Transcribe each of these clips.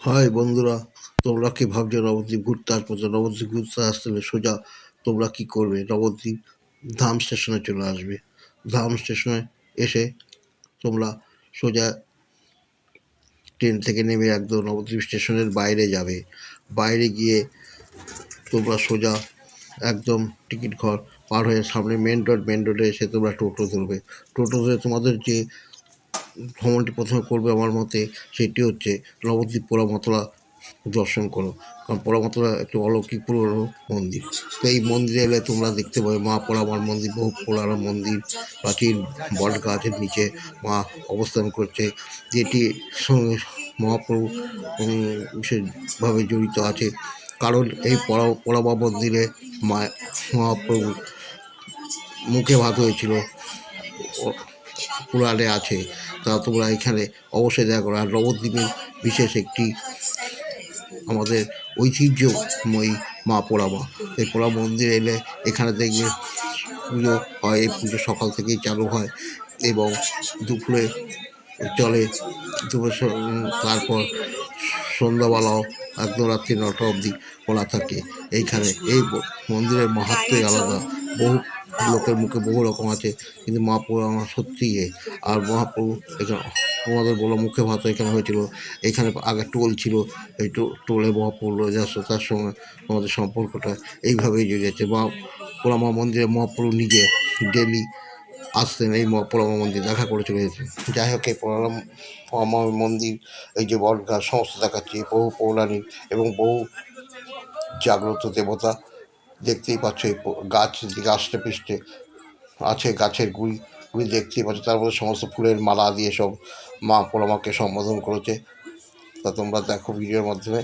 High বন্ধুরা, তোমরা কি ভাবছ নবদ্বীপ ঘুরতে? আসব তো নবদ্বীপ ঘুরতে আসতে হলে সোজা। তোমরা কি করবে? নবদ্বীপ ধাম স্টেশনে চলে আসবে। ধাম স্টেশনে এসে তোমরা সোজা ট্রেন থেকে নেমে একদম নবদ্বীপ স্টেশনের বাইরে যাবে। বাইরে গিয়ে তোমরা সোজা একদম টিকিট ঘর পার হয়ে সামনে মেন রোড, মেন রোডে এসে তোমরা টোটো ধরবে। টোটো ধরে তোমাদের যে ভ্রমণটি প্রথমে করবে আমার মতে সেটি হচ্ছে নবদ্বীপ পোড়ামতলা দর্শন করো। কারণ পোড়ামতলা একটি অলৌকিক পুরনো মন্দির। তো এই মন্দিরে এলে তোমরা দেখতে পাবে মা পোড়ামার মন্দির, বহু পুরানো মন্দির, প্রাচীন বট গাছের নিচে মা অবস্থান করছে, যেটি সঙ্গে মহাপ্রভু বিশেষভাবে জড়িত আছে। কারণ এই পড়া, পোড়ামা মন্দিরে মা, মহাপ্রভু মুখে ভাত হয়েছিল পুরাণে আছে। তা তোমরা এখানে অবশ্যই দেখা করো। আর নবদ্বীপের বিশেষ একটি আমাদের ঐতিহ্যময়ী মা পোড়ামা। এই পোড়া মন্দিরে এলে এখানে দেখবে পুজো হয়, এই পুজো সকাল থেকেই চালু হয় এবং দুপুরে চলে, দুপুরে তারপর সন্ধ্যাবেলাও একদম রাত্রি নটা অবধি খোলা থাকে। এইখানে এই মন্দিরের মাহাত্মই আলাদা। বহু লোকের মুখে বহু রকম আছে, কিন্তু মা পোড়ামা সত্যিই এ। আর মহাপ্রভু এখানে, তোমাদের বলো মুখে ভাত এখানে হয়েছিল, এখানে আগে টোল ছিল, এই টোলে মহাপ্রভু তার সঙ্গে তোমাদের সম্পর্কটা এইভাবেই জড়িয়েছে মা পোড়ামা মন্দিরে মহাপ্রভু নিজে ডেলি আসতেন, এই ম- পোড়ামা মন্দির দেখা করে চলে যেতেন যাই হোক, এই পোড়ামা মন্দির, এই যে বটগাছ, সমস্ত দেখাচ্ছে বহু পৌরাণিক এবং বহু জাগ্রত দেবতা দেখতেই পাচ্ছ এই গাছ দিকে আষ্টে পৃষ্ঠে আছে গাছের গুড়ি গুড়ি দেখতেই পাচ্ছ। তার মধ্যে সমস্ত ফুলের মালা দিয়ে সব মা পোড়ামাকে সম্বোধন করেছে। তা তোমরা দেখো ভিডিওর মাধ্যমে।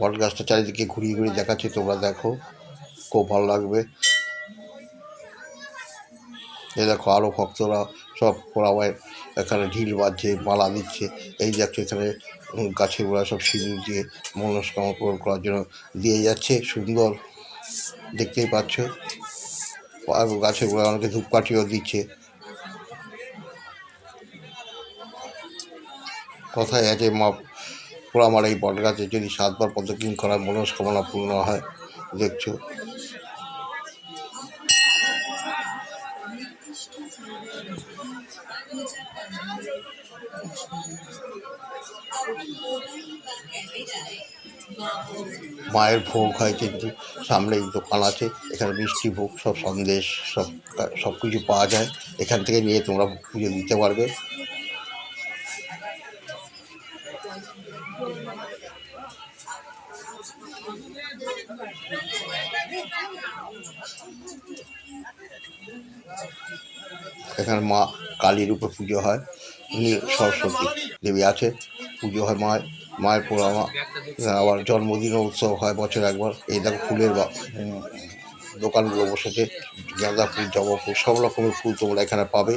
বট গাছটা চারিদিকে ঘুরিয়ে ঘুরিয়ে দেখাচ্ছি, তোমরা দেখো। খুব ভালো লাগবে। এই দেখো আরও ভক্তরা সব পোড়ামায়ের এখানে ঢিল বাজছে মালা দিচ্ছে। এই দেখছ এখানে গাছের গোড়া সব সিঁদুর দিয়ে মনস্কামনা পূরণ করার জন্য দিয়ে যাচ্ছে। সুন্দর, দেখতেই পাচ্ছ। গাছের গোড়া অনেকে ধূপকাঠিও দিচ্ছে। কথায় আছে, মা, পোড়ামার এই বট গাছে যদি সাতবার প্রদক্ষিণ করার মনস্কামনা পূর্ণ হয়। দেখছ? মায়ের ভোগ হয় কিন্তু সামনেই দোকান আছে, এখানে মিষ্টি ভোগ, সব সন্দেশ, সব সব কিছু পাওয়া যায়। এখান থেকে নিয়ে তোমরা পুজো দিতে পারবে। এখানে মা কালীর উপর পুজো হয় নীল সরস্বতী দেবী আছে, পুজো হয় মায়ের মায়ের পোড়ামা আবার জন্মদিনও উৎসব হয় বছরে একবার, এই দেখো ফুলের দোকানগুলো বসেছে, গাঁদা ফুল, জবা ফুল, সব রকমের ফুল তোমরা এখানে পাবে।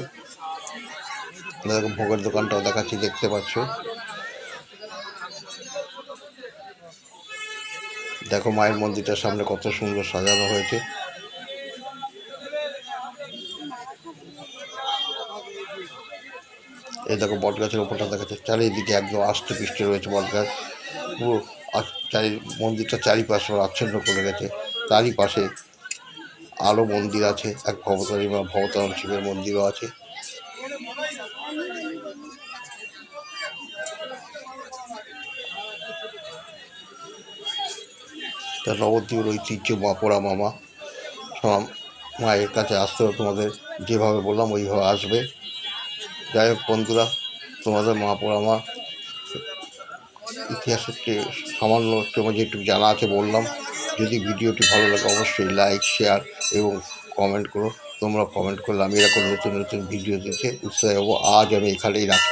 দেখো ভোগের দোকানটাও দেখাচ্ছি, দেখতে পাচ্ছ। দেখো মায়ের মন্দিরটার সামনে কত সুন্দর সাজানো হয়েছে। এই দেখো বট গাছের ওপরটা দেখাচ্ছে, চারিদিকে একদম আষ্টে পৃষ্ঠে রয়েছে বট গাছ পুরো চারি, মন্দিরটা চারিপাশে আচ্ছন্ন করে গেছে। তারই পাশে আরও মন্দির আছে, এক ভবতারী বা ভবতারণ শিবের মন্দিরও আছে। তা নবদ্বীপের ঐতিহ্য মা পোড়া মামা মায়ের কাছে আসতে হবে তোমাদের। যেভাবে বললাম ওইভাবে আসবে। যাই হোক বন্ধুরা, তোমাদের মা পোড়া মা ইতিহাসের সামান্য তোমার যেটুকু জানা আছে বললাম। যদি ভিডিওটি ভালো লাগে অবশ্যই লাইক, শেয়ার এবং কমেন্ট করো। তোমরা কমেন্ট করলে আমি এরকম নতুন নতুন ভিডিও দিতে উৎসাহ হব। আজ আমি এখানেই রাখছি।